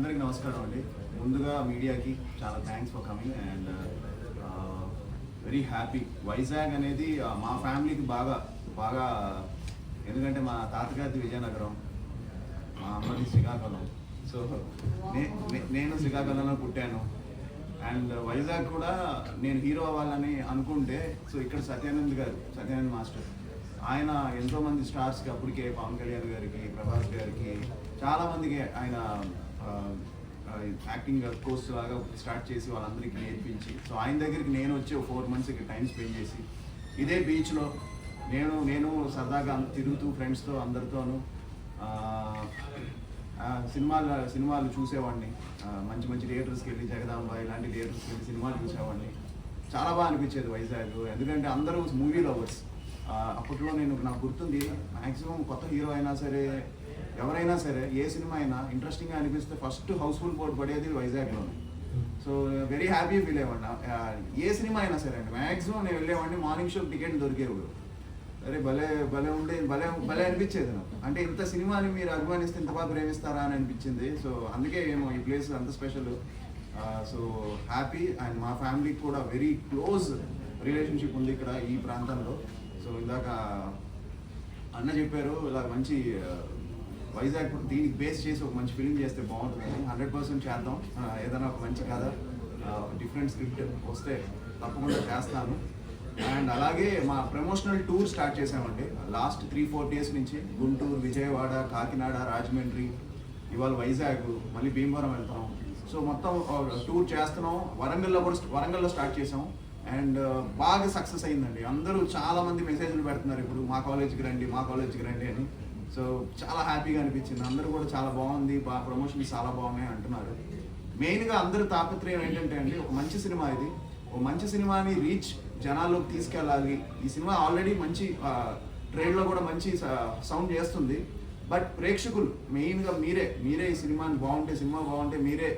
అందరికి నమస్కారం అండి. ముందుగా మీడియాకి చాలా thanks for coming and very happy Vizag అనేది మా ఫ్యామిలీకి బాగా బాగా ఎందుకంటే మా తాతగారి విజయనగరం మా అమ్మది శ్రీకాకుళం. సో నేను శ్రీకాకుళంలో పుట్టాను. అండ్ వైజాగ్ కూడా నేను హీరో అవ్వాలని అనుకుంటే సో ఇక్కడ సత్యానంద్ గారు సత్యానంద్ మాస్టర్ ఆయన ఎంతోమంది స్టార్స్కి అప్పటికే పవన్ కళ్యాణ్ గారికి ప్రభాస్ గారికి చాలామందికి ఆయన యాక్టింగ్ కోర్స్ లాగా స్టార్ట్ చేసి వాళ్ళందరికీ నేర్పించి. సో ఆయన దగ్గరికి నేను వచ్చి ఒక ఫోర్ మంత్స్ ఇక్కడ టైం స్పెండ్ చేసి ఇదే బీచ్లో నేను నేను సరదాగా తిరుగుతూ ఫ్రెండ్స్తో అందరితోనూ సినిమాలు సినిమాలు చూసేవాడిని. మంచి మంచి థియేటర్స్కి వెళ్ళి జగదాంబ ఇలాంటి థియేటర్స్కి వెళ్ళి సినిమాలు చూసేవాడిని. చాలా బాగా అనిపించేది వైజాగ్. ఎందుకంటే అందరూ మూవీ లవర్స్ అప్పట్లో నేను నాకు గుర్తుంది మ్యాక్సిమం కొత్త హీరో అయినా సరే ఎవరైనా సరే ఏ సినిమా అయినా ఇంట్రెస్టింగ్గా అనిపిస్తే ఫస్ట్ హౌస్ఫుల్ బోర్డ్ పడేది వైజాగ్లోనే. సో వెరీ హ్యాపీ ఫీల్ అయ్యేవాడిని. ఏ సినిమా అయినా సరే అండి మ్యాక్సిమం నేను వెళ్ళేవాడిని మార్నింగ్ షో టికెట్ దొరికేవాడు అరే భలే భలే ఉండే భలే భలే అనిపించేది నాకు. అంటే ఇంత సినిమాని మీరు అభిమానిస్తే ఇంత బాగా ప్రేమిస్తారా అని అనిపించింది. సో అందుకే ఏమో ఈ ప్లేస్ అంత స్పెషల్ సో హ్యాపీ అండ్ మా ఫ్యామిలీకి కూడా వెరీ క్లోజ్ రిలేషన్షిప్ ఉంది ఇక్కడ ఈ ప్రాంతంలో. సో ఇందాక అన్న చెప్పారు ఇలా మంచి వైజాగ్ దీనికి బేస్ చేసి ఒక మంచి ఫిలిం చేస్తే బాగుంటుంది హండ్రెడ్ పర్సెంట్ చేద్దాం. ఏదైనా ఒక మంచి కథ డిఫరెంట్ స్క్రిప్ట్ వస్తే తప్పకుండా చేస్తాను. అండ్ అలాగే మా ప్రమోషనల్ టూర్ స్టార్ట్ చేసామండి లాస్ట్ త్రీ ఫోర్ డేస్ నుంచి గుంటూరు విజయవాడ కాకినాడ రాజమండ్రి ఇవాళ వైజాగ్ మళ్ళీ భీమవరం వెళ్తాం సో మొత్తం టూర్ చేస్తున్నాం. వరంగల్లో కూడా వరంగల్లో స్టార్ట్ చేసాం అండ్ బాగా సక్సెస్ అయిందండి. అందరూ చాలామంది మెసేజ్లు పెడుతున్నారు. ఇప్పుడు మా కాలేజ్కి రండి మా కాలేజ్కి రండి అని. సో చాలా హ్యాపీగా అనిపించింది. అందరూ కూడా చాలా బాగుంది. బాగా ప్రమోషన్ చాలా బాగున్నాయి అంటున్నారు. మెయిన్గా అందరూ తాపత్రయం ఏంటంటే అండి ఒక మంచి సినిమా ఇది. ఒక మంచి సినిమాని రీచ్ జనాల్లోకి తీసుకెళ్ళాలి. ఈ సినిమా ఆల్రెడీ మంచి ట్రేడ్లో కూడా మంచి సౌండ్ చేస్తుంది. బట్ ప్రేక్షకులు మెయిన్గా మీరే మీరే ఈ సినిమాని బాగుంటే సినిమా బాగుంటే మీరే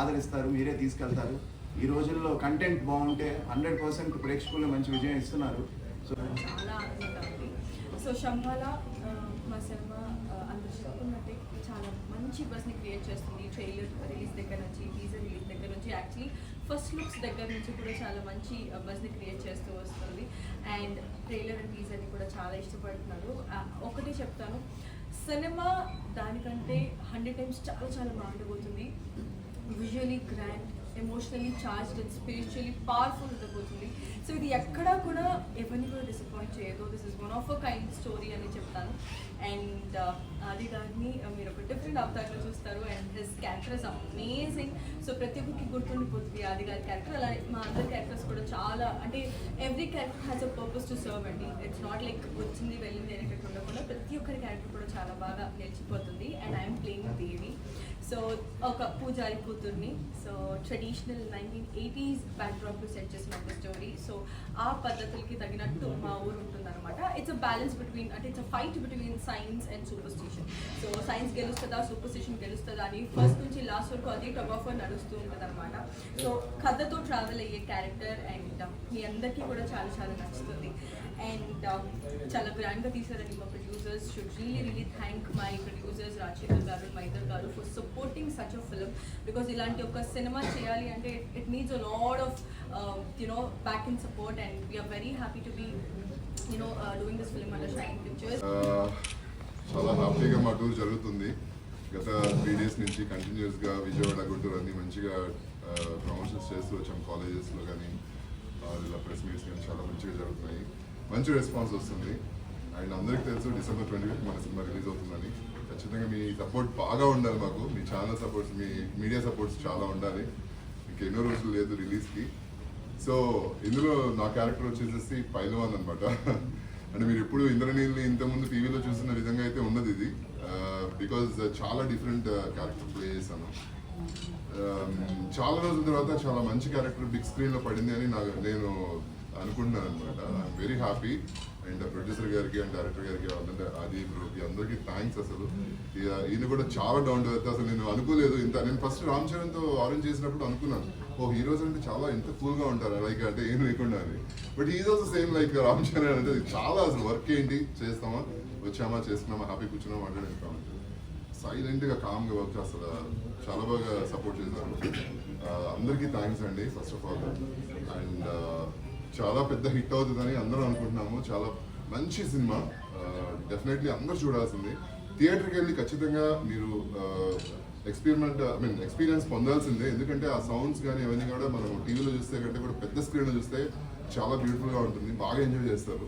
ఆదరిస్తారు మీరే తీసుకెళ్తారు. ఈ రోజుల్లో కంటెంట్ బాగుంటే హండ్రెడ్ పర్సెంట్ ప్రేక్షకులు మంచి విజయం ఇస్తున్నారు. సో సో షమ్వాల మా సినిమా ఆ, చెప్పుకున్నట్టే చాలా మంచి బస్ని క్రియేట్ చేస్తుంది. ట్రైలర్ రిలీజ్ దగ్గర నుంచి టీజర్ రిలీజ్ దగ్గర నుంచి యాక్చువల్లీ ఫస్ట్ లుక్స్ దగ్గర నుంచి కూడా చాలా మంచి బస్ని క్రియేట్ చేస్తూ వస్తుంది. అండ్ ట్రైలర్ అండ్ టీజర్ని కూడా చాలా ఇష్టపడుతున్నారు. ఒకటి ఒకటే చెప్తాను. సినిమా దానికంటే హండ్రెడ్ టైమ్స్ చాలా చాలా బాగుండబోతుంది visually grand emotionally charged and spiritually powerful ఉండబోతుంది సో ఇది ఎక్కడా కూడా ఎవరిని కూడా డిసప్పాయింట్ చేయదు. This is one of a kind story అని చెప్తాను. అండ్ ఆది గారిని మీరు ఒక డిఫరెంట్ అవతారంలో చూస్తారు. And his character is amazing so ప్రతి ఒక్కరికి గుర్తుండిపోతుంది. ఆది గారి క్యారెక్టర్ అలాగే మా అందరి క్యారెక్టర్స్ కూడా చాలా అంటే every character has a purpose to serve అండి. ఇట్స్ నాట్ లైక్ వచ్చింది వెళ్ళింది అనేటట్టు ఉండకుండా ప్రతి ఒక్కరి క్యారెక్టర్ కూడా చాలా బాగా నిలిచిపోతుంది. And I'm playing Devi so ఒక పూజ కూతుర్ని so traditional nineteen eighties backdrop set చేసిన ఒక స్టోరీ సో ఆ పద్ధతులకి తగినట్టు మా ఊరు ఇట్స్ అ బ్యాలెన్స్ బిట్వీన్ అంటే it's a fight between science and superstition so science గెలుస్తుందా superstition గెలుస్తుందా అని ఫస్ట్ నుంచి లాస్ట్ వరకు అదే టబ్ నడుస్తూ ఉంటుంది అనమాట సో కథతో ట్రావెల్ అయ్యే క్యారెక్టర్ అండ్ uh, మీ అందరికీ కూడా చాలా చాలా నచ్చుతుంది. అండ్ uh, చాలా గ్రాండ్గా తీసారండి మా producers should really really thank my producers Rajasekhar garu మైదర్ garu for supporting such a film because ఇలాంటి ఒక సినిమా చేయాలి అంటే it needs a lot of you know backing support and we're very happy to be Uh, చాలా హ్యాపీగా మా tour జరుగుతుంది. గత త్రీ డేస్ నుంచి కంటిన్యూస్గా విజయవాడ గుంటూరు అన్ని మంచిగా uh, ప్రమోషన్స్ చేస్తూ వచ్చాం కాలేజెస్లో కానీ uh, ఇలా ప్రెస్ మీట్స్ కానీ చాలా మంచిగా జరుగుతున్నాయి. మంచి రెస్పాన్స్ వస్తుంది. అండ్ అందరికీ తెలుసు డిసెంబర్ ట్వంటీ ఫిఫ్త్ మన సినిమా రిలీజ్ అవుతుందని. ఖచ్చితంగా మీ సపోర్ట్ బాగా ఉండాలి మాకు. మీ ఛానల్ సపోర్ట్స్ మీ మీడియా సపోర్ట్స్ చాలా ఉండాలి. ఇంకెన్నో రోజులు లేదు రిలీజ్కి సో ఇందులో నా క్యారెక్టర్ వచ్చేసేసి పైలవాన్ అనమాట అంటే మీరు ఎప్పుడు ఇంద్రనీల్ని ఇంతకుముందు టీవీలో చూసిన విధంగా అయితే ఉన్నది ఇది. బికాజ్ uh, చాలా డిఫరెంట్ క్యారెక్టర్ ప్లే చేశాను చాలా రోజుల తర్వాత చాలా మంచి క్యారెక్టర్ బిగ్ స్క్రీన్లో పడింది అని నాకు నేను అనుకుంటున్నాను అనమాట I'm very happy and producer గారికి అండ్ డైరెక్టర్ గారికి వాళ్ళంటే అది బ్రోకి అందరికీ థ్యాంక్స్ అసలు. ఇక ఈయన కూడా చాలా డౌన్ టు అసలు నేను అనుకోలేదు ఇంత నేను ఫస్ట్ రామ్ చరణ్తో ఆరెంజ్ చేసినప్పుడు అనుకున్నాను. ఓ హీరోస్ అంటే చాలా ఇంత కూల్గా ఉంటారు? లైక్ అంటే ఏం లేకుండా అని. But is also same like Ram Charan అంటే చాలా అసలు వర్క్ ఏంటి? చేస్తామా? వచ్చామా? చేస్తున్నామా? హ్యాపీ కూర్చున్నామా? అంటే సైలెంట్గా కామ్గా వర్క్ అసలు చాలా బాగా సపోర్ట్ చేశారు. అందరికీ థ్యాంక్స్ అండి ఫస్ట్ ఆఫ్ ఆల్ అండ్ చాలా పెద్ద హిట్ అవుతుందని అందరూ అనుకుంటున్నాము. చాలా మంచి సినిమా. డెఫినెట్లీ అందరూ చూడాల్సింది. థియేటర్కి వెళ్ళి ఖచ్చితంగా మీరు ఎక్స్పెరిమెంట్ ఐ మీన్ ఎక్స్పీరియన్స్ పొందాల్సిందే. ఎందుకంటే ఆ సౌండ్స్ కానీ ఇవన్నీ కూడా మనం టీవీలో చూస్తే కంటే కూడా పెద్ద స్క్రీన్లో చూస్తే చాలా బ్యూటిఫుల్గా ఉంటుంది. బాగా ఎంజాయ్ చేస్తారు.